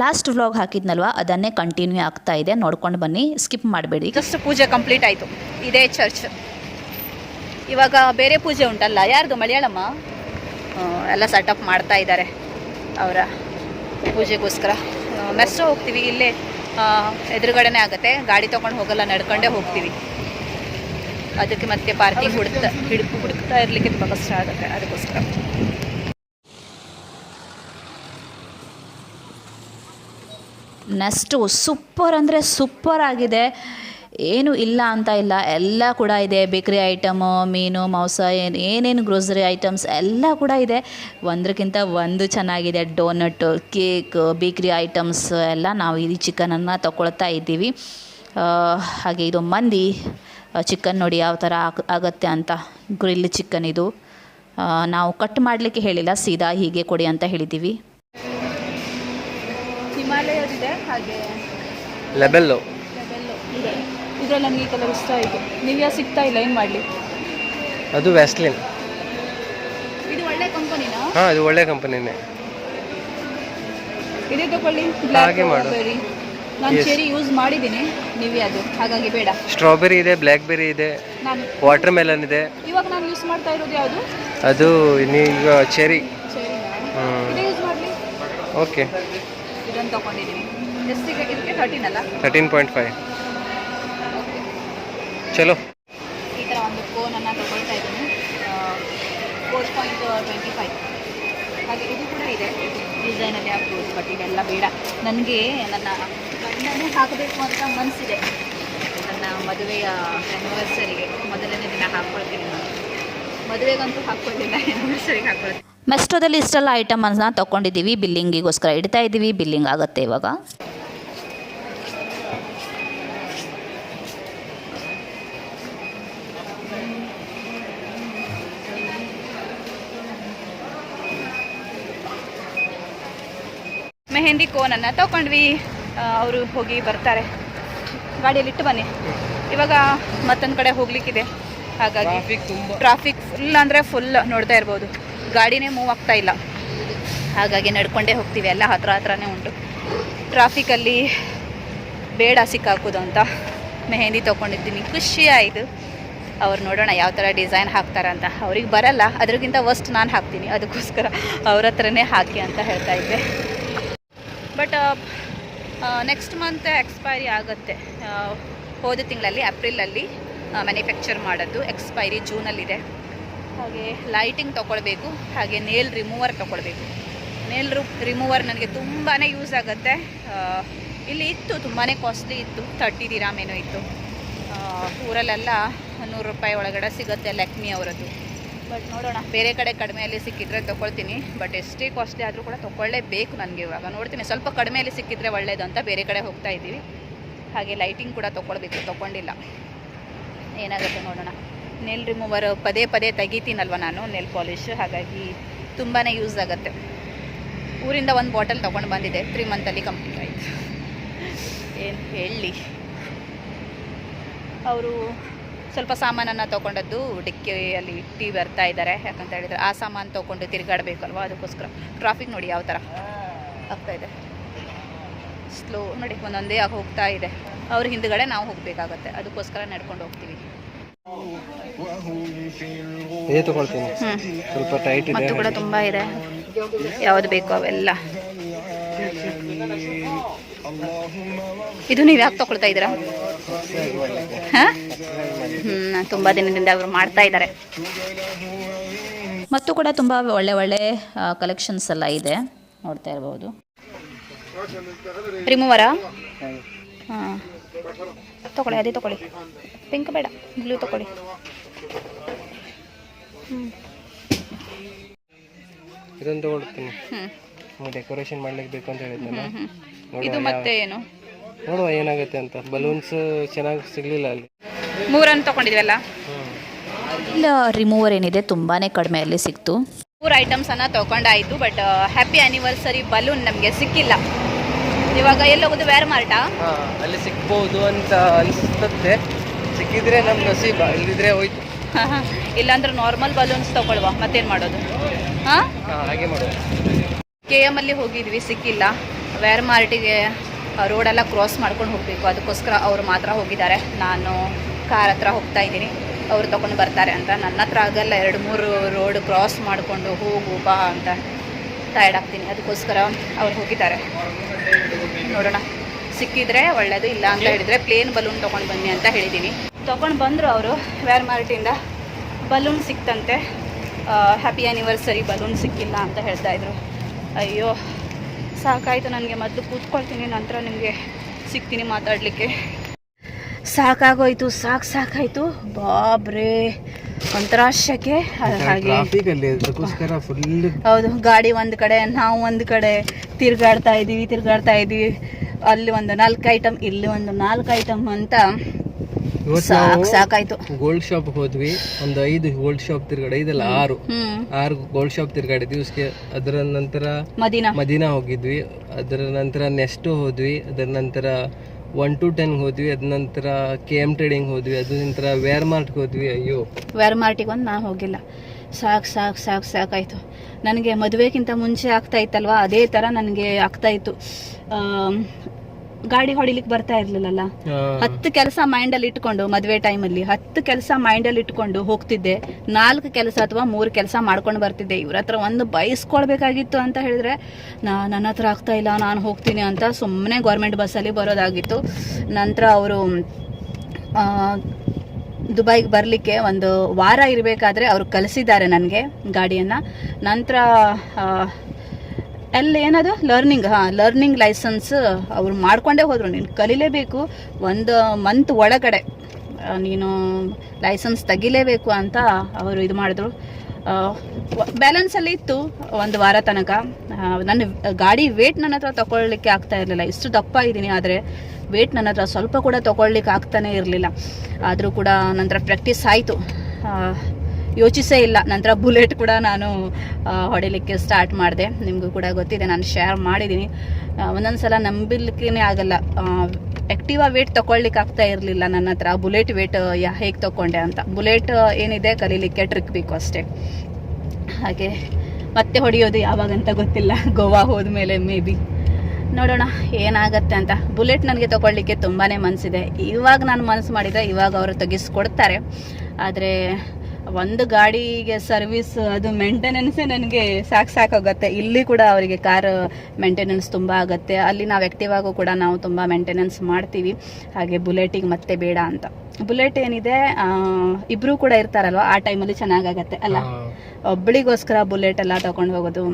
Last vlog ಹಾಕಿದ್ನಲ್ವ? ಅದನ್ನೇ continue ಆಗ್ತಾ ಇದೆ. ನೋಡ್ಕೊಂಡು ಬನ್ನಿ. ಸ್ಕಿಪ್ ಮಾಡಬೇಡಿ. ಜಸ್ಟ್ ಪೂಜೆ ಕಂಪ್ಲೀಟ್ ಆಯಿತು. ಇದೇ ಚರ್ಚ್ ಇವಾಗ ಬೇರೆ ಪೂಜೆ ಉಂಟಲ್ಲ? ಯಾರ್ದು? ಮಲಯಾಳಮ್ಮ? ಎಲ್ಲ ಸೆಟಪ್ ಮಾಡ್ತಾ ಇದ್ದಾರೆ ಅವರ ಪೂಜೆಗೋಸ್ಕರ. ಮೆಸ್ಟ್ರೋ ಹೋಗ್ತೀವಿ. ಇಲ್ಲೇ ಎದುರುಗಡೆನೇ ಆಗುತ್ತೆ. ಗಾಡಿ ತೊಗೊಂಡು ಹೋಗಲ್ಲ ನಡ್ಕೊಂಡೇ ಹೋಗ್ತೀವಿ. ಅದಕ್ಕೆ ಮತ್ತೆ ಪಾರ್ಕಿಂಗ್ ಹುಡುಕ್ತಾ ಹಿಡ್ಕು ಹುಡುಕ್ತಾ ಇರಲಿಕ್ಕೆ ತುಂಬ ಕಷ್ಟ ಆಗುತ್ತೆ. ಅದಕ್ಕೋಸ್ಕರ. ನೆಕ್ಸ್ಟು ಸೂಪರ್ ಅಂದರೆ ಸೂಪರ್ ಆಗಿದೆ. ಏನು ಇಲ್ಲ ಅಂತ ಇಲ್ಲ. ಎಲ್ಲ ಕೂಡ ಇದೆ. ಬೇಕ್ರಿ ಐಟಮು, ಮೀನು, ಮಾಂಸ, ಏನು ಏನೇನು ಗ್ರೋಸರಿ ಐಟಮ್ಸ್ ಎಲ್ಲ ಕೂಡ ಇದೆ. ಒಂದಕ್ಕಿಂತ ಒಂದು ಚೆನ್ನಾಗಿದೆ. ಡೋನಟ್ ಕೇಕ್, ಬೇಕ್ರಿ ಐಟಮ್ಸ್ ಎಲ್ಲ ನಾವು ಈ ಚಿಕನನ್ನು ತಗೊಳ್ತಾ ಇದ್ದೀವಿ. ಹಾಗೆ ಇದು ಮಂದಿ ಚಿಕನ್ ನೋಡಿ ಯಾವ ಥರ ಆಗ ಆಗುತ್ತೆ ಅಂತ. ಗ್ರಿಲ್ ಚಿಕನ್ ಇದು. ನಾವು ಕಟ್ ಮಾಡಲಿಕ್ಕೆ ಹೇಳಿಲ್ಲ. ಸೀದಾ ಹೀಗೆ ಕೊಡಿ ಅಂತ ಹೇಳಿದ್ದೀವಿ. ಹಿಮಾಲಯದಿದೆ ಹಾಗೆ ಲೆಬೆಲ್ಲು. ಇದೆ. ಇದೆ ನನಗೆ ಈ ಕಲರ್ ಇಷ್ಟ ಆಯಿತು ನಿವ್ಯಾ ಸಿಗ್ತಾ ಇಲ್ಲ ಏನು ಮಾಡಲಿ? ಅದು ವ್ಯಾಸ್ಲಿನ್ ಇದು ಒಳ್ಳೆ ಕಂಪನಿನಾ? ಹಾಂ ಇದು ಒಳ್ಳೆ ಕಂಪನಿನೇ. ಇದೇ ತಗೊಳ್ಳಿ. ಹಾಗೆ ಮಾಡು. ಬೆರಿ ನಾನು Yes. ಚೆರಿ ಯೂಸ್ ಮಾಡಿದ್ದೀನಿ ನೀವೇ ಅದು. ಹಾಗಾಗಿ ಬೇಡ. ಸ್ಟ್ರಾಬೆರಿ ಇದೆ ಬ್ಲ್ಯಾಕ್ ಬೆರಿ ಇದೆ ನಾನು ವಾಟರ್ ಮೆಲನ್ ಇದೆ. ಇವಾಗ ನಾನು ಯೂಸ್ ಮಾಡ್ತಾ ಇರೋದು ಯಾವುದು? ಅದು ಈಗ ಚೆರಿ ಚೆರಿನಾ ಇದೇ ಯೂಸ್ ಮಾಡಲಿ? ಓಕೆ ತಗೊಂಡಿದ್ದೀನಿ. ಎಷ್ಟಿಗೆ ಇದಕ್ಕೆ ಥರ್ಟೀನ್ ಅಲ್ಲ? ತರ್ಟೀನ್ ಪಾಯಿಂಟ್ ಫೈವ್ ಚಲೋ. ಈ ಥರ ಒಂದು ಕೋನನ್ನು ತಗೊಳ್ತಾ ಇದ್ದೀನಿ. ಫೋರ್ ಪಾಯಿಂಟ್ ಟ್ವೆಂಟಿ ಫೈವ್ ಹಾಗೆ ಇದು ಕೂಡ ಇದೆ. ಡಿಸೈನಲ್ಲಿ ಹಾಕ್ಬೋದು ಬಟ್ ಇದೆಲ್ಲ ಬೇಡ. ನನಗೆ ನನ್ನ ಗಂಡನೇ ಹಾಕಬೇಕು ಅಂತ ಮನಸ್ಸಿದೆ ನನ್ನ ಮದುವೆಯ ಆ್ಯನಿವರ್ಸರಿಗೆ ಮೊದಲನೇ ದಿನ ಹಾಕ್ಕೊಳ್ತೀನಿ ನಾನು. ಮದುವೆಗಂತೂ ಹಾಕ್ಕೊಳ್ಳಿಲ್ಲ ಆ್ಯನಿವರ್ಸರಿಗೆ ಹಾಕ್ಕೊಳ್ತೀನಿ. ಮೆಸ್ಟೋದಲ್ಲಿ ಇಷ್ಟೆಲ್ಲ ಐಟಮನ್ನು ತೊಗೊಂಡಿದ್ದೀವಿ ಬಿಲ್ಲಿಂಗಿಗೋಸ್ಕರ ಇಡ್ತಾ ಇದ್ದೀವಿ. ಬಿಲ್ಲಿಂಗ್ ಆಗುತ್ತೆ ಇವಾಗ. ಮೆಹಂದಿ ಕೋನನ್ನು ತಗೊಂಡ್ವಿ ಅವರು ಹೋಗಿ ಬರ್ತಾರೆ. ಗಾಡಿಯಲ್ಲಿ ಇಟ್ಟು ಬನ್ನಿ. ಇವಾಗ ಮತ್ತೊಂದು ಕಡೆ ಹೋಗ್ಲಿಕ್ಕಿದೆ. ಹಾಗಾಗಿ ಟ್ರಾಫಿಕ್ ಫುಲ್ ಅಂದರೆ ಫುಲ್ ನೋಡ್ತಾ ಇರ್ಬೋದು. ಗಾಡಿನೇ ಮೂವ್ ಆಗ್ತಾ ಇಲ್ಲ. ಹಾಗಾಗಿ ನಡ್ಕೊಂಡೇ ಹೋಗ್ತೀವಿ. ಎಲ್ಲ ಹತ್ರ ಹತ್ರನೇ ಉಂಟು. ಟ್ರಾಫಿಕಲ್ಲಿ ಬೇಡ ಸಿಕ್ಕಾಕೋದು ಅಂತ ಮೆಹಂದಿ ತೊಗೊಂಡಿದ್ದೀನಿ. ಖುಷಿ ಆಯಿತು. ಅವ್ರು ನೋಡೋಣ ಯಾವ ಥರ ಡಿಸೈನ್ ಹಾಕ್ತಾರೆ ಅಂತ. ಅವ್ರಿಗೆ ಬರಲ್ಲ. ಅದ್ರಗಿಂತ ವಸ್ಟ್ ನಾನು ಹಾಕ್ತೀನಿ. ಅದಕ್ಕೋಸ್ಕರ ಅವ್ರ ಹತ್ರನೇ ಹಾಕಿ ಅಂತ ಹೇಳ್ತಾ ಇದ್ದೆ. ಬಟ್ ನೆಕ್ಸ್ಟ್ ಮಂತ್ ಎಕ್ಸ್ಪೈರಿ ಆಗುತ್ತೆ. ಹೋದ ತಿಂಗಳಲ್ಲಿ ಏಪ್ರಿಲಲ್ಲಿ ಮ್ಯಾನುಫ್ಯಾಕ್ಚರ್ ಮಾಡೋದು. ಎಕ್ಸ್ಪೈರಿ ಜೂನಲ್ಲಿದೆ ಹಾಗೆ ಲೈಟಿಂಗ್ ತೊಗೊಳ್ಬೇಕು, ಹಾಗೆ ನೇಲ್ ರಿಮೂವರ್ ತೊಗೊಳ್ಬೇಕು. ನೇಲ್ ರು ರಿಮೂವರ್ ನನಗೆ ತುಂಬಾ ಯೂಸ್ ಆಗುತ್ತೆ. ಇಲ್ಲಿ ಇತ್ತು ತುಂಬಾ ಕಾಸ್ಟ್ಲಿ ಇತ್ತು ತರ್ಟಿ ದಿರಾಮ್ ಏನೋ ಇತ್ತು. ಊರಲ್ಲೆಲ್ಲ ನೂರು ರೂಪಾಯಿ ಒಳಗಡೆ ಸಿಗುತ್ತೆ ಲೆಕ್ಮಿ ಅವರದ್ದು. ಬಟ್ ನೋಡೋಣ, ಬೇರೆ ಕಡೆ ಕಡಿಮೆಯಲ್ಲಿ ಸಿಕ್ಕಿದ್ರೆ ತೊಗೊಳ್ತೀನಿ. ಬಟ್ ಎಷ್ಟೇ ಕಾಸ್ಟ್ಲಿ ಆದರೂ ಕೂಡ ತೊಗೊಳ್ಳೇಬೇಕು ನನಗೆ ಇವಾಗ. ನೋಡ್ತೀನಿ, ಸ್ವಲ್ಪ ಕಡಿಮೆಯಲ್ಲಿ ಸಿಕ್ಕಿದ್ರೆ ಒಳ್ಳೇದು ಅಂತ ಬೇರೆ ಕಡೆ ಹೋಗ್ತಾ ಇದ್ದೀವಿ. ಹಾಗೆ ಲೈಟಿಂಗ್ ಕೂಡ ತೊಗೊಳ್ಬೇಕು, ತೊಗೊಂಡಿಲ್ಲ. ಏನಾಗುತ್ತೆ ನೋಡೋಣ. ನೆಲ್ ರಿಮೂವರ್ ಪದೇ ಪದೇ ತೆಗಿತೀನಲ್ವ ನಾನು, ನೆಲ್ ಪಾಲಿಶ್. ಹಾಗಾಗಿ ತುಂಬಾ ಯೂಸ್ ಆಗುತ್ತೆ. ಊರಿಂದ ಒಂದು ಬಾಟಲ್ ತೊಗೊಂಡು ಬಂದಿದೆ ತ್ರೀ ಮಂತಲ್ಲಿ ಕಂಪ್ಲೀಟ್ ಆಯಿತು. ಏನು ಹೇಳಿ. ಅವರು ಸ್ವಲ್ಪ ಸಾಮಾನನ್ನು ತೊಗೊಂಡದ್ದು ಡಿಕ್ಕಿಯಲ್ಲಿ ಇಟ್ಟು ಬರ್ತಾ ಇದ್ದಾರೆ ಯಾಕಂತ ಹೇಳಿದರೆ ಆ ಸಾಮಾನು ತೊಗೊಂಡು ತಿರುಗಾಡಬೇಕಲ್ವ, ಅದಕ್ಕೋಸ್ಕರ. ಟ್ರಾಫಿಕ್ ನೋಡಿ ಯಾವ ಥರ ಆಗ್ತಾ ಇದೆ. ಸ್ಲೋ ನೋಡಿ, ಒಂದೊಂದೇ ಆಗಿ ಹೋಗ್ತಾ ಇದೆ. ಅವ್ರ ಹಿಂದುಗಡೆ ನಾವು ಹೋಗಬೇಕಾಗತ್ತೆ, ಅದಕ್ಕೋಸ್ಕರ ನಡ್ಕೊಂಡು ಹೋಗ್ತೀವಿ. ಇದೇ ತಗೊಳ್ತೀನಿ ಸ್ವಲ್ಪ ಟೈಟ್ ಇದೆ ಮತ್ತು ಕೂಡ ತುಂಬ ಇದೆ. ಯಾವುದು ಬೇಕು ಅವೆಲ್ಲ. ಇದು ನೀವು ಯಾಕೆ ತಗೊಳ್ತಾ ಇದ್ದೀರಾ? ಹಾಂ? ಹ್ಞೂ ತುಂಬ ದಿನದಿಂದ ಅವರು ಮಾಡ್ತಾ ಇದ್ದಾರೆ. ಮತ್ತು ಕೂಡ ತುಂಬ ಒಳ್ಳೆ ಒಳ್ಳೆ ಕಲೆಕ್ಷನ್ಸ್ ಎಲ್ಲ ಇದೆ. ನೋಡ್ತಾ ಇರಬಹುದು ರಿಮೂವರಾ ಹಾಂ. ತಗೊಳ್ಳಿ ಅದೇ ತಗೊಳ್ಳಿ. ಪಿಂಕ್ ಬೇಡ ಬ್ಲೂ ತಗೊಳ್ಳಿ. ಹ್ಞೂ ಇದೊಂದು ತಗೊಳ್ತೀನಿ. ಹ್ಞೂ ಡೆಕೋರೇಷನ್ ಮಾಡ್ಲಿಕ್ಕೆ ಬೇಕು ಅಂತ ಹೇಳಿದ್ನಲ್ಲ? ಇದು ಮತ್ತೆ ಏನು? ನೋಡುವ ಏನಾಗುತ್ತೆ ಅಂತ. ಬಲೂನ್ಸ್ ಚೆನ್ನಾಗಿ ಸಿಗ್ಲಿಲ್ಲ ಅಲ್ಲಿ. ಮೂರನ್ನು ತಗೊಂಡಿದ್ವಲ್ಲ? ಇಲ್ಲ ರಿಮೂವರ್ ಏನಿದೆ ತುಂಬಾ ಕಡಿಮೆಯಲ್ಲಿ ಸಿಕ್ತು. ಮೂರು ಐಟಮ್ಸನ್ನು ತೊಗೊಂಡಾಯಿತು ಬಟ್ ಹ್ಯಾಪಿ ಆ್ಯನಿವರ್ಸರಿ ಬಲೂನ್ ನಮಗೆ ಸಿಕ್ಕಿಲ್ಲ. ಇವಾಗ ಎಲ್ಲೋಗೋದು ವೇರ್ ವ್ಯಾರ್ ಮಾರ್ಟಾ ಅಲ್ಲಿ ಸಿಗ್ಬೋದು ಅಂತ ಅನಿಸ್ತದೆ ಸಿಕ್ಕಿದ್ರೆ ನಮ್ಮ ನಸೀಬ ಇಲ್ಲಿದ್ರೆ ಹೋಯ್ತು. ಇಲ್ಲಾಂದ್ರೆ ನಾರ್ಮಲ್ ಬಲೂನ್ಸ್ ತಗೊಳ್ವಾ ಮತ್ತೇನು ಮಾಡೋದು? ಹಾಂ? ಹಾ ಹಾಗೆ ಕೆ ಎಂ ಅಲ್ಲಿ ಹೋಗಿದ್ವಿ ಸಿಕ್ಕಿಲ್ಲ. ವೇರ್ ಮಾರ್ಟಿಗೆ ರೋಡೆಲ್ಲ ಕ್ರಾಸ್ ಮಾಡ್ಕೊಂಡು ಹೋಗಬೇಕು ಅದಕ್ಕೋಸ್ಕರ ಅವರು ಮಾತ್ರ ಹೋಗಿದ್ದಾರೆ. ನಾನು ಕಾರ್ ಹತ್ರ ಹೋಗ್ತಾ ಇದ್ದೀನಿ ಅವ್ರು ತಗೊಂಡು ಬರ್ತಾರೆ ಅಂತ. ನನ್ನ ಹತ್ರ ಆಗಲ್ಲ ಎರಡು ಮೂರು ರೋಡ್ ಕ್ರಾಸ್ ಮಾಡಿಕೊಂಡು ಹೋಗು ಬಾ ಅಂತ. ಟಯರ್ಡ್ ಆಗ್ತೀನಿ ಅದಕ್ಕೋಸ್ಕರ ಅವ್ರು ಹೋಗಿದ್ದಾರೆ. ನೋಡೋಣ. ಸಿಕ್ಕಿದ್ರೆ ಒಳ್ಳೇದು ಇಲ್ಲ ಅಂತ ಹೇಳಿದ್ರೆ ಪ್ಲೇನ್ ಬಲೂನ್ ತೊಗೊಂಡು ಬನ್ನಿ ಅಂತ ಹೇಳಿದ್ದೀನಿ ತೊಗೊಂಡು ಬಂದರು ಅವರು ವೇರ್ ಮಾರ್ಟಿಂದ ಬಲೂನ್ ಸಿಕ್ತಂತೆ. ಹ್ಯಾಪಿ ಆ್ಯನಿವರ್ಸರಿ ಬಲೂನ್ ಸಿಕ್ಕಿಲ್ಲ ಅಂತ ಹೇಳ್ತಾ ಇದ್ರು. ಅಯ್ಯೋ ಸಾಕಾಯಿತು ನನಗೆ ಮದ್ದು ಕೂತ್ಕೊಳ್ತೀನಿ ನಂತರ ನಿಮಗೆ ಸಿಗ್ತೀನಿ ಮಾತಾಡಲಿಕ್ಕೆ. ಸಾಕಾಗೋಯ್ತು ಸಾಕು ಸಾಕಾಯಿತು. ಬಾಬ್ರೇ ಅಂತರಾಷ್ಟ್ರಕ್ಕೆ. ಹಾಗೆ ಹೌದು ಗಾಡಿ ಒಂದು ಕಡೆ ನಾವು ಒಂದು ಕಡೆ ತಿರ್ಗಾಡ್ತಾ ಇದ್ದೀವಿ ತಿರ್ಗಾಡ್ತಾ ಇದ್ದೀವಿ ಅಲ್ಲಿ ಒಂದು ನಾಲ್ಕು ಐಟಮ್ ಇಲ್ಲಿ ಒಂದು ನಾಲ್ಕು ಐಟಮ್ ಅಂತ ಸಾಕ್ ಸಾಕು ಸಾಕಾಯ್ತು. ಗೋಲ್ಡ್ ಶಾಪ್ ಹೋದ್ವಿ. ಒಂದು ಐದು ಗೋಲ್ಡ್ ಶಾಪ್ ತಿರ್ಗಡೆ ಇದೆಲ್ಲ ಆರು. ಆರು ಗೋಲ್ಡ್ ಶಾಪ್ ತಿರ್ಗಾಡಿದ್ವಿ ಉಸ್ಕೆ ಅದರ ನಂತರ ಮದಿನ. ಮದೀನಾ ಹೋಗಿದ್ವಿ. ಅದರ ನಂತರ ನೆಸ್ಟ್ ಹೋದ್ವಿ. ಅದರ ನಂತರ ಒನ್ ಟು ಟೆನ್ ಹೋದ್ವಿ. ಅದ ನಂತರ ಕೆ ಎಂ ಟ್ರೇಡಿಂಗ್ ಹೋದ್ವಿ. ಅದ ನಂತರ ವೇರ್ ಮಾರ್ಟ್ಗೆ ಹೋದ್ವಿ. ಅಯ್ಯೋ. ವೇರ್ ಮಾರ್ಟಿಗೆ ಒಂದು ನಾ ಹೋಗಿಲ್ಲ. ಸಾಕು ಸಾಕು ಸಾಕು ಸಾಕಾಯ್ತು. ನನಗೆ ಮದುವೆಗಿಂತ ಮುಂಚೆ ಆಗ್ತಾ ಇತ್ತಲ್ವಾ? ಅದೇ ಥರ ನನಗೆ ಆಗ್ತಾ ಇತ್ತು. ಗಾಡಿ ಹೊಡಿಲಿಕ್ಕೆ ಬರ್ತಾ ಇರ್ಲಿಲ್ಲಲ್ಲ? ಹತ್ತು ಕೆಲಸ ಮೈಂಡಲ್ಲಿ ಇಟ್ಕೊಂಡು ಮದುವೆ ಟೈಮಲ್ಲಿ ಹತ್ತು ಕೆಲಸ ಮೈಂಡಲ್ಲಿ ಇಟ್ಕೊಂಡು ಹೋಗ್ತಿದ್ದೆ. ನಾಲ್ಕು ಕೆಲಸ ಅಥವಾ ಮೂರು ಕೆಲಸ ಮಾಡ್ಕೊಂಡು ಬರ್ತಿದ್ದೆ. ಇವ್ರ ಹತ್ರ ಒಂದು ಬಯಸ್ಕೊಳ್ಬೇಕಾಗಿತ್ತು ಅಂತ ಹೇಳಿದ್ರೆ ನಾ ನನ್ನ ಹತ್ರ ಆಗ್ತಾ ಇಲ್ಲ ನಾನು ಹೋಗ್ತೀನಿ ಅಂತ ಸುಮ್ಮನೆ ಗೌರ್ಮೆಂಟ್ ಬಸ್ಸಲ್ಲಿ ಬರೋದಾಗಿತ್ತು. ನಂತರ ಅವರು ದುಬೈಗೆ ಬರಲಿಕ್ಕೆ ಒಂದು ವಾರ ಇರಬೇಕಾದ್ರೆ ಅವರು ಕಲಿಸಿದ್ದಾರೆ ನನಗೆ ಗಾಡಿಯನ್ನು. ನಂತರ ಅಲ್ಲಿ ಏನದು? ಲರ್ನಿಂಗ್ ಹಾಂ ಲರ್ನಿಂಗ್ ಲೈಸೆನ್ಸ್ ಅವ್ರು ಮಾಡ್ಕೊಂಡೇ ಹೋದರು. ನೀನು ಕಲಿಲೇಬೇಕು. ಒಂದು ಮಂತ್ ಒಳಗಡೆ ನೀನು ಲೈಸೆನ್ಸ್ ತೆಗಿಲೇಬೇಕು ಅಂತ ಅವರು ಇದು ಮಾಡಿದ್ರು. ಬ್ಯಾಲೆನ್ಸಲ್ಲಿ ಇತ್ತು ಒಂದು ವಾರ ತನಕ. ನನ್ನ ಗಾಡಿ ವೇಟ್ ನನ್ನ ಹತ್ರ ತಗೊಳ್ಳಿಕ್ಕೆ ಆಗ್ತಾ ಇರಲಿಲ್ಲ. ಇಷ್ಟು ದಪ್ಪ ಇದ್ದೀನಿ, ಆದರೆ ವೇಟ್ ನನ್ನ ಹತ್ರ ಸ್ವಲ್ಪ ಕೂಡ ತಗೊಳ್ಳಿಕ್ಕೆ ಆಗ್ತಾನೆ ಇರಲಿಲ್ಲ. ಆದರೂ ಕೂಡ ನಂತರ ಪ್ರಾಕ್ಟೀಸ್ ಆಯಿತು. ಯೋಚಿಸೇ ಇಲ್ಲ. ನಂತರ ಬುಲೆಟ್ ಕೂಡ ನಾನು ಹೊಡಿಲಿಕ್ಕೆ ಸ್ಟಾರ್ಟ್ ಮಾಡಿದೆ. ನಿಮಗೂ ಕೂಡ ಗೊತ್ತಿದೆ, ನಾನು ಶೇರ್ ಮಾಡಿದ್ದೀನಿ. ಒಂದೊಂದು ಸಲ ನಂಬಲಿಕ್ಕೇ ಆಗಲ್ಲ. ಆ್ಯಕ್ಟಿವಾ ವೇಟ್ ತಗೊಳ್ಲಿಕ್ಕೆ ಆಗ್ತಾ ಇರಲಿಲ್ಲ ನನ್ನ ಹತ್ರ. ಬುಲೆಟ್ ವೇಟ್ ಯಾ, ಹೇಗೆ ತಗೊಂಡೆ ಅಂತ. ಬುಲೆಟ್ ಏನಿದೆ ಕಲೀಲಿಕ್ಕೆ ಟ್ರಿಕ್ ಬೇಕು ಅಷ್ಟೇ. ಹಾಗೆ ಮತ್ತೆ ಹೊಡೆಯೋದು ಯಾವಾಗಂತ ಗೊತ್ತಿಲ್ಲ. ಗೋವಾ ಹೋದ್ಮೇಲೆ ಮೇ ಬಿ ನೋಡೋಣ ಏನಾಗತ್ತೆ ಅಂತ. ಬುಲೆಟ್ ನನಗೆ ತಗೊಳ್ಳಿಕ್ಕೆ ತುಂಬಾ ಮನಸ್ಸಿದೆ ಇವಾಗ ನಾನು ಮನಸ್ಸು ಮಾಡಿದರೆ ಇವಾಗ ಅವರು ತೆಗಿಸ್ಕೊಡ್ತಾರೆ. ಆದರೆ ಒಂದು ಗಾಡಿಗೆ ಸರ್ವಿಸ್ ಅದು ಮೇಂಟೆನೆನ್ಸೇ ನನಗೆ ಸಾಕು ಸಾಕಾಗುತ್ತೆ. ಇಲ್ಲಿ ಕೂಡ ಅವರಿಗೆ ಕಾರ್ ಮೇಂಟೆನೆನ್ಸ್ ತುಂಬ ಆಗುತ್ತೆ. ಅಲ್ಲಿ ನಾವು ಆ್ಯಕ್ಟಿವಾಗೂ ಕೂಡ ನಾವು ತುಂಬ ಮೇಂಟೆನೆನ್ಸ್ ಮಾಡ್ತೀವಿ. ಹಾಗೆ ಬುಲೆಟಿಗೆ ಮತ್ತೆ ಬೇಡ ಅಂತ. ಬುಲೆಟ್ ಏನಿದೆ ಇಬ್ರು ಕೂಡ ಇರ್ತಾರಲ್ವ ಆ ಟೈಮಲ್ಲಿ ಚೆನ್ನಾಗಾಗತ್ತೆ ಅಲ್ಲ? ಒಬ್ಬಳಿಗೋಸ್ಕರ ಬುಲೆಟ್ ಎಲ್ಲ ತಗೊಂಡು ಹೋಗೋದು.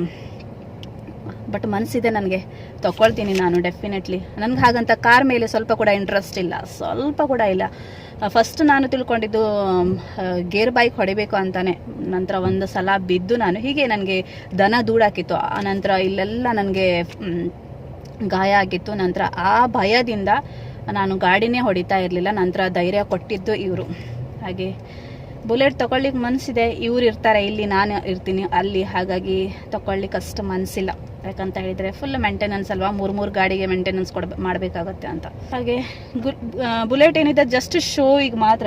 ಬಟ್ ಮನಸ್ಸಿದೆ ನನಗೆ. ತಗೊಳ್ತೀನಿ ನಾನು ಡೆಫಿನೆಟ್ಲಿ ನನಗೆ ಹಾಗಂತ ಕಾರ್ ಮೇಲೆ ಸ್ವಲ್ಪ ಕೂಡ ಇಂಟ್ರೆಸ್ಟ್ ಇಲ್ಲ. ಸ್ವಲ್ಪ ಕೂಡ ಇಲ್ಲ. ಫಸ್ಟ್ ನಾನು ತಿಳ್ಕೊಂಡಿದ್ದು ಗೇರ್ ಬೈಕ್ ಹೊಡಿಬೇಕು ಅಂತಾನೆ. ನಂತರ ಒಂದು ಸಲ ಬಿದ್ದು ನಾನು, ಹೀಗೆ ನನಗೆ ದನ ದೂಡಾಕಿತ್ತು. ಆ ನಂತರ ಇಲ್ಲೆಲ್ಲ ನನಗೆ ಗಾಯ ಆಗಿತ್ತು. ನಂತರ ಆ ಭಯದಿಂದ ನಾನು ಗಾಡಿನೇ ಹೊಡಿತಾ ಇರಲಿಲ್ಲ. ನಂತರ ಧೈರ್ಯ ಕೊಟ್ಟಿದ್ದು ಇವರು. ಹಾಗೆ ಬುಲೆಟ್ ತಗೊಳ್ಳಿಕ್ಕೆ ಮನಸ್ಸಿದೆ ಇವ್ರು ಇರ್ತಾರೆ, ಇಲ್ಲಿ ನಾನು ಇರ್ತೀನಿ, ಅಲ್ಲಿ ಹಾಗಾಗಿ ತಗೊಳ್ಳಿಕ್ಕೆ ಅಷ್ಟು ಮನಸ್ಸಿಲ್ಲ ಯಾಕಂತ ಹೇಳಿದರೆ ಫುಲ್ ಮೇಂಟೆನೆನ್ಸ್ ಅಲ್ವಾ, ಮೂರು ಮೂರು ಗಾಡಿಗೆ ಮೇಂಟೆನೆನ್ಸ್ ಕೊಡ ಮಾಡಬೇಕಾಗತ್ತೆ ಅಂತ. ಹಾಗೆ ಗು- ಬುಲೆಟ್ ಏನಿದೆ ಜಸ್ಟ್ ಶೋ ಈಗ ಮಾತ್ರ.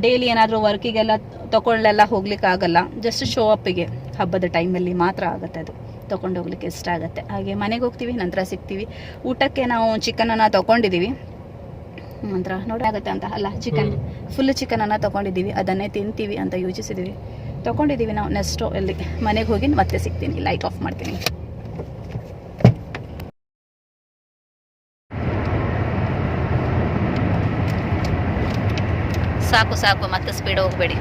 ಡೈಲಿ ಏನಾದರೂ ವರ್ಕಿಗೆಲ್ಲ ತಗೊಳ್ಳೆಲ್ಲ ಹೋಗ್ಲಿಕ್ಕೆ ಆಗಲ್ಲ. ಜಸ್ಟ್ ಶೋ ಅಪ್ಪಿಗೆ ಹಬ್ಬದ ಟೈಮಲ್ಲಿ ಮಾತ್ರ ಆಗುತ್ತೆ ಅದು. ತೊಗೊಂಡು ಹೋಗ್ಲಿಕ್ಕೆ ಇಷ್ಟ ಆಗುತ್ತೆ. ಹಾಗೆ ಮನೆಗೆ ಹೋಗ್ತೀವಿ, ನಂತರ ಸಿಗ್ತೀವಿ. ಊಟಕ್ಕೆ ನಾವು ಚಿಕನನ್ನು ತೊಗೊಂಡಿದ್ದೀವಿ ನಂತರ ನೋಡಿ ಆಗುತ್ತೆ ಅಂತ. ಅಲ್ಲ ಚಿಕನ್ ಫುಲ್ ಚಿಕನನ್ನು ತೊಗೊಂಡಿದ್ದೀವಿ. ಅದನ್ನೇ ತಿಂತೀವಿ ಅಂತ ಯೋಚಿಸಿದ್ದೀವಿ. ತೊಗೊಂಡಿದ್ದೀವಿ ನಾವು ನೆಕ್ಸ್ಟು ಅಲ್ಲಿ. ಮನೆಗೆ ಹೋಗಿ ಮತ್ತೆ ಸಿಗ್ತೀನಿ. ಲೈಟ್ ಆಫ್ ಮಾಡ್ತೀನಿ. ಸಾಕು ಸಾಕು. ಮತ್ತೆ ಸ್ಪೀಡ್ ಹೋಗಬೇಡಿ.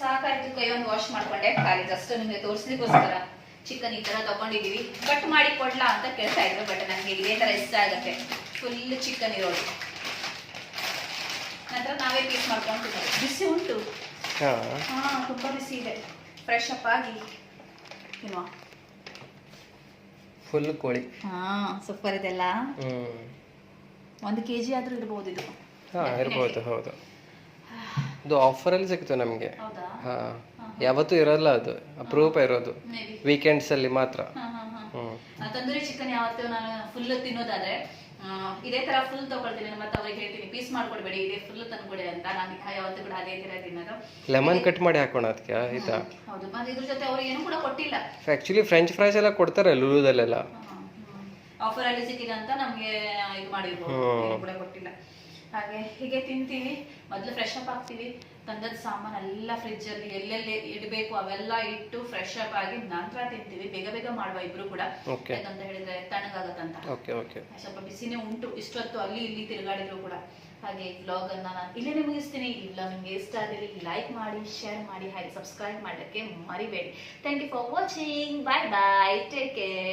ಸಾಕಾಯ್ತು ಕೈ ಒಂದು ವಾಶ್ ಮಾಡ್ಕೊಂಡೆ. ಖಾಲಿ. ಜಸ್ಟ್ ನಿಮಗೆ ತೋರಿಸ್ಲಿಕ್ಕೋಸ್ಕರ. ಚಿಕನ್ ಈ ಥರ ತಗೊಂಡಿದೀವಿ. ಕಟ್ ಮಾಡಿ ಕೊಡ್ಲಾ ಅಂತ ಕೇಳ್ತಾ ಇದ್ರು ಬಟ್ ನನಗೆ ಇದೇ ತರ ಇಷ್ಟ ಆಗುತ್ತೆ. ಫುಲ್ ಚಿಕನ್ ಇರೋದು. ನಂತರ ನಾವೇ ಪೀಸ್ ಮಾಡ್ಕೊಂಡು ಬಿಸಿ ಉಂಟು. ಹಾಂ. ತುಂಬ ಬಿಸಿ ಇದೆ. ಫ್ರೆಶ್ ಅಪ್ ಆಗಿ ತಿನ್ನುವ. ಫುಲ್ ಕೋಳಿ. ಹಾಂ ಸೂಪರ್ ಇದೆಲ್ಲ. ಒಂದು ಕೆ ಜಿ ಆದ್ರೂ ಇರ್ಬೋದು ಇದು. ಹಾಂ ಇರ್ಬೋದು ಹೌದು. ಇದು ಆಫರಲ್ಲಿ ಸಿಕ್ತು ನಮಗೆ. ಹೌದಾ? ಹಾ. ಯಾವತ್ತೂ ಇರಲ್ಲ ಅದು. ಅಪರೂಪ ಇರೋದು. ವೀಕೆಂಡ್ಸ್ ಅಲ್ಲಿ ಮಾತ್ರ. ತಂದೂರಿ ಚಿಕನ್ ಯಾವತ್ತೂ ನಾನು ಫುಲ್ ತಿನ್ನೋದಾದ್ರೆ ಇದೇ ತರ ಫುಲ್ ತಗೊಳ್ತೀನಿ. ಮತ್ತೆ ಅವ್ರಿಗೆ ಹೇಳ್ತೀನಿ ಪೀಸ್ ಮಾಡ್ಕೊಡ್ಬೇಡಿ ಇದೇ ಫುಲ್ ತಂದ್ಕೊಡಿ ಅಂತ. ನಾನು ಯಾವತ್ತೂ ಕೂಡ ಅದೇ ತರ ತಿನ್ನೋದು. ಲೆಮನ್ ಕಟ್ ಮಾಡಿ ಹಾಕೋಣ ಅದಕ್ಕೆ ಆಯ್ತಾ? ಹೌದು. ಮತ್ತೆ ಇದ್ರ ಜೊತೆ ಅವ್ರು ಏನು ಕೂಡ ಕೊಟ್ಟಿಲ್ಲ. ಆ್ಯಕ್ಚುಲಿ ಫ್ರೆಂಚ್ ಫ್ರೈಸ್ ಎಲ್ಲ ಕೊಡ್ತಾರೆ ಲುಲುದಲ್ಲೆಲ್ಲ. ಆಫರ್ ಅಲ್ಲಿ ಸಿಕ್ಕಿದೆ ಅಂತ ನಮ್ಗೆ ಇದು ಮಾಡಿರ್ಬೋದು. ಕೂಡ ಕೊಟ್ಟಿಲ್ಲ. ಹಾಗೆ ಹೀಗೆ ತಿಂತೀವಿ ಮೊದಲು ಫ್ರೆಶ್ ಅಪ್ ಆಗ್ತೀವಿ. ತಂದದ ಸಾಮಾನು ಎಲ್ಲ ಫ್ರಿಜ್ ಅಲ್ಲಿ ಎಲ್ಲೆಲ್ಲಿ ಇಡಬೇಕು ಅವೆಲ್ಲ ಇಟ್ಟು ಫ್ರೆಶ್ ಅಪ್ ಆಗಿ ನಂತರ ತಿಂತೀವಿ. ಬೇಗ ಬೇಗ ಮಾಡುವ ಇಬ್ರು ಕೂಡ. ಯಾಕಂತ ಹೇಳಿದ್ರೆ ತಣ್ಣಗಾಗತ್ತಂತ. ಸ್ವಲ್ಪ ಬಿಸಿನೇ ಉಂಟು. ಇಷ್ಟೊತ್ತು ಅಲ್ಲಿ ಇಲ್ಲಿ ತಿರುಗಾಡಿದ್ರು ಕೂಡ. ಹಾಗೆ ಬ್ಲಾಗ್ ಅನ್ನ ನಾನು ಇಲ್ಲೇ ಮುಗಿಸ್ತೀನಿ. ಈ ವ್ಲಾಗ್ ನಿಮ್ಗೆ ಇಷ್ಟ ಆಗಲಿ ಲೈಕ್ ಮಾಡಿ ಶೇರ್ ಮಾಡಿ ಹಾಗೆ ಸಬ್ಸ್ಕ್ರೈಬ್ ಮಾಡೋಕ್ಕೆ ಮರಿಬೇಡಿ. Thank you for watching bye bye take care